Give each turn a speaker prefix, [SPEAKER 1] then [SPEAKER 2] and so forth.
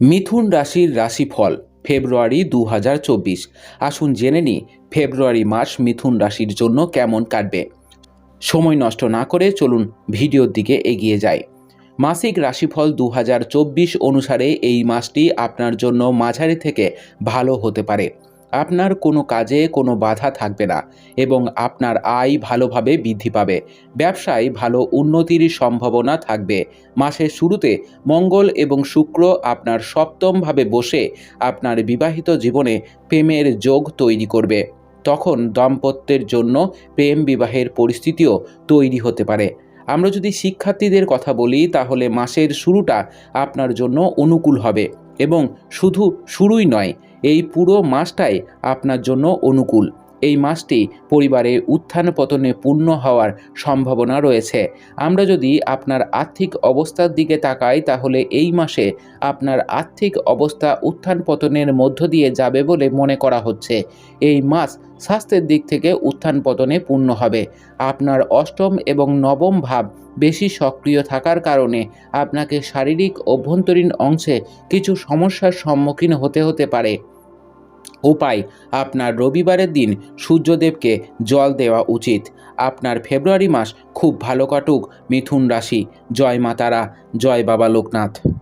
[SPEAKER 1] মিথুন রাশির রাশিফল, ফেব্রুয়ারি দু হাজার চব্বিশ। আসুন জেনে নিই, ফেব্রুয়ারি মাস মিথুন রাশির জন্য কেমন কাটবে। সময় নষ্ট না করে চলুন ভিডিওর দিকে এগিয়ে যাই। মাসিক রাশিফল দু হাজার চব্বিশ অনুসারে এই মাসটি আপনার জন্য মাঝারি থেকে ভালো হতে পারে। আপনার কোনো কাজে কোনো বাধা থাকবে না এবং আপনার আয় ভালোভাবে বৃদ্ধি পাবে। ব্যবসায় ভালো উন্নতির সম্ভাবনা থাকবে। মাসের শুরুতে মঙ্গল এবং শুক্র আপনার সপ্তমভাবে বসে আপনার বিবাহিত জীবনে প্রেমের যোগ তৈরি করবে। তখন দাম্পত্যের জন্য প্রেম বিবাহের পরিস্থিতিও তৈরি হতে পারে। আমরা যদি শিক্ষার্থীদের কথা বলি, তাহলে মাসের শুরুটা আপনার জন্য অনুকূল হবে এবং শুধু শুরুই নয় এই পুরো মাসটাই আপনার জন্য অনুকূল। এই মাসটি পরিবারে উত্থান পতনে পূর্ণ হওয়ার সম্ভাবনা রয়েছে। আমরা যদি আপনার আর্থিক অবস্থার দিকে তাকাই, তাহলে এই মাসে আপনার আর্থিক অবস্থা উত্থান পতনের মধ্য দিয়ে যাবে বলে মনে করা হচ্ছে। এই মাস স্বাস্থ্যের দিক থেকে উত্থান পতনে পূর্ণ হবে। আপনার অষ্টম এবং নবম ভাব বেশি সক্রিয় থাকার কারণে আপনাকে শারীরিক অভ্যন্তরীণ অংশে কিছু সমস্যার সম্মুখীন হতে হতে পারে। উপায়। আপনার রবিবারের দিন সূর্যদেবকে জল দেওয়া উচিত। আপনার ফেব্রুয়ারি মাস খুব ভালো কাটুক, মিথুন রাশি। জয় মাতারা জয় বাবা লোকনাথ।